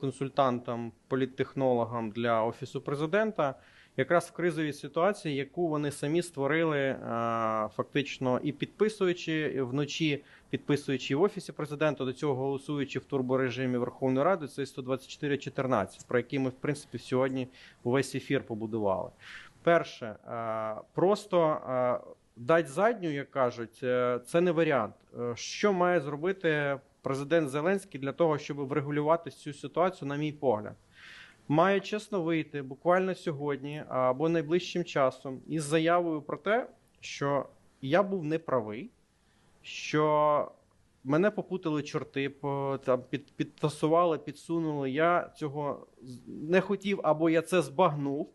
консультантам, політтехнологам для офісу президента, якраз в кризовій ситуації, яку вони самі створили, е, фактично і підписуючи вночі, підписуючи в офісі президента, до цього голосуючи в турборежимі Верховної Ради, це 124.14, про який ми в принципі сьогодні увесь ефір побудували. Перше, е, просто е, дать задню, як кажуть, це не варіант. Що має зробити президент Зеленський для того, щоб врегулювати цю ситуацію, на мій погляд? Має чесно вийти буквально сьогодні або найближчим часом із заявою про те, що я був неправий, що мене попутали чорти, там під, підтасували, підсунули. Я цього не хотів, або я це збагнув.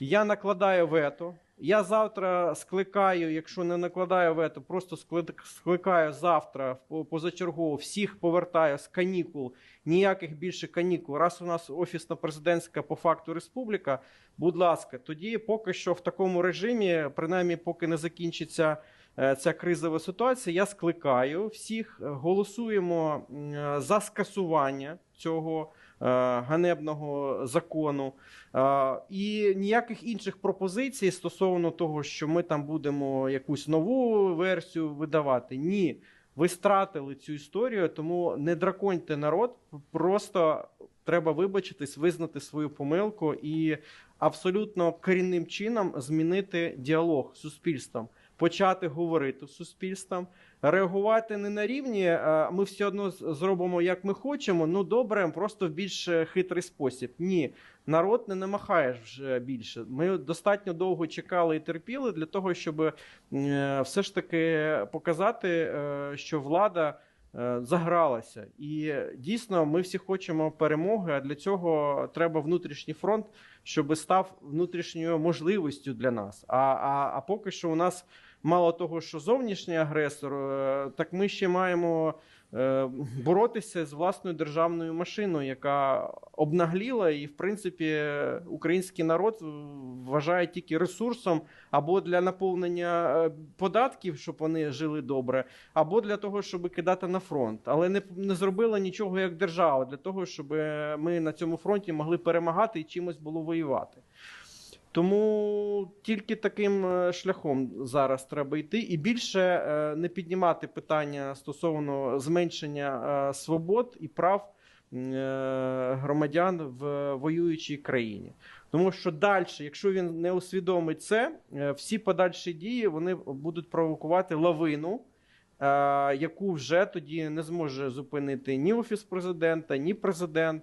Я накладаю вето. Я завтра скликаю, якщо не накладаю вето, просто скли- скликаю завтра по- позачергово всіх повертаю з канікул. Ніяких більше канікул. Раз у нас офісна президентська по факту республіка, будь ласка, тоді поки що в такому режимі, принаймні, поки не закінчиться ця кризова ситуація, я скликаю всіх, е, голосуємо е, за скасування цього е, ганебного закону. Е, І ніяких інших пропозицій стосовно того, що ми там будемо якусь нову версію видавати. Ні. Ви стратили цю історію, тому не драконьте народ. Просто треба вибачитись, визнати свою помилку і абсолютно корінним чином змінити діалог з суспільством, почати говорити з суспільством, реагувати не на рівні. е, Ми все одно зробимо як ми хочемо. Ну добре, просто в більш е, хитрий спосіб. Ні, народ не намахаєш вже більше. Ми достатньо довго чекали і терпіли для того, щоб е, все ж таки показати, що влада. Е, Загралася, і дійсно ми всі хочемо перемоги. А для цього треба внутрішній фронт, щоб став внутрішньою можливістю для нас. А, а, а поки що у нас мало того, що зовнішній агресор, е, так ми ще маємо боротися з власною державною машиною, яка обнагліла, і в принципі український народ вважає тільки ресурсом або для наповнення е, податків, щоб вони жили добре, або для того, щоб кидати на фронт, але не, не зробила нічого як держава для того, щоб ми на цьому фронті могли перемагати і чимось було воювати. Тому тільки таким е, шляхом зараз треба йти, і більше е, не піднімати питання стосовно зменшення е, свобод і прав громадян в воюючій країні. Тому що далі, якщо він не усвідомить це, всі подальші дії вони будуть провокувати лавину, яку вже тоді не зможе зупинити ні офіс президента, ні президент.